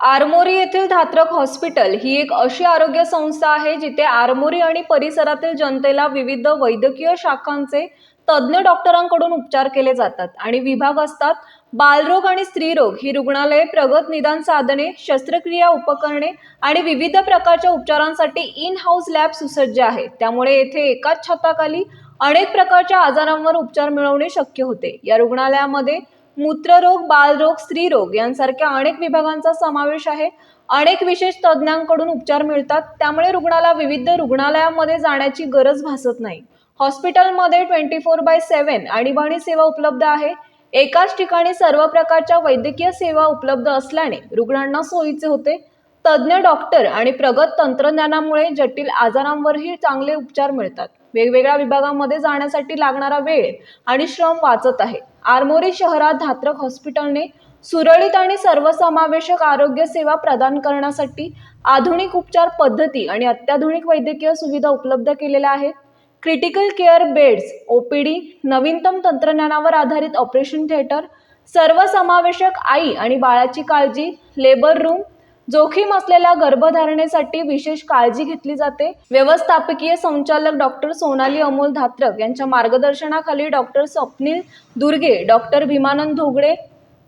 आरमोरी येथील धात्रक हॉस्पिटल ही एक अशी आरोग्य संस्था आहे जिथे आरमोरी आणि परिसरातील जनतेला विविध वैद्यकीय शाखांचे तज्ज्ञ डॉक्टरांकडून उपचार केले जातात आणि विभाग असतात बालरोग आणि स्त्रीरोग ही रुग्णालये प्रगत निदान साधने शस्त्रक्रिया उपकरणे आणि विविध प्रकारच्या उपचारांसाठी इन हाऊस लॅब सुसज्ज आहेत त्यामुळे येथे एकाच छताखाली अनेक प्रकारच्या आजारांवर उपचार मिळवणे शक्य होते. या रुग्णालयामध्ये मूत्ररोग बालरोग स्त्रीरोग यांसारख्या अनेक विभागांचा समावेश आहे. अनेक विशेष तज्ज्ञांकडून उपचार मिळतात. त्यामुळे रुग्णाला विविध रुग्णालयामध्ये जाण्याची गरज भासत नाही. हॉस्पिटलमध्ये ट्वेंटी फोर बाय सेवन आणीबाणी सेवा उपलब्ध आहे. एकाच ठिकाणी सर्व प्रकारच्या वैद्यकीय सेवा उपलब्ध असल्याने रुग्णांना सोयीचे होते. तज्ज्ञ डॉक्टर आणि प्रगत तंत्रज्ञानामुळे जटिल आजारांवरही चांगले उपचार मिळतात. वेगवेगळ्या विभागांमध्ये जाण्यासाठी लागणारा वेळ आणि श्रम वाचत आहे. आरमोरी शहरात धात्रक हॉस्पिटलने सुरळीत आणि सर्वसमावेशक आरोग्य सेवा प्रदान करण्यासाठी आधुनिक उपचार पद्धती आणि अत्याधुनिक वैद्यकीय सुविधा उपलब्ध केलेल्या आहेत. क्रिटिकल केअर बेड्स ओपीडी नवीनतम तंत्रज्ञानावर आधारित ऑपरेशन थिएटर सर्वसमावेशक आई आणि बाळाची काळजी लेबर रूम जोखीम असलेल्या गर्भधारणेसाठी विशेष काळजी घेतली जाते. व्यवस्थापकीय संचालक डॉक्टर सोनाली अमोल धात्रक यांच्या मार्गदर्शनाखाली डॉक्टर स्वप्नील दुर्गे डॉक्टर भीमानंद धोगडे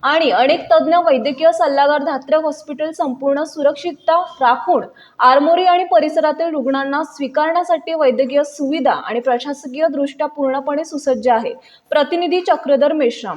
आणि अनेक तज्ज्ञ वैद्यकीय सल्लागार धात्रक हॉस्पिटल संपूर्ण सुरक्षितता राखून आरमोरी आणि परिसरातील रुग्णांना स्वीकारण्यासाठी वैद्यकीय सुविधा आणि प्रशासकीय दृष्ट्या पूर्णपणे सुसज्ज आहे. प्रतिनिधी चक्रधर मेश्राम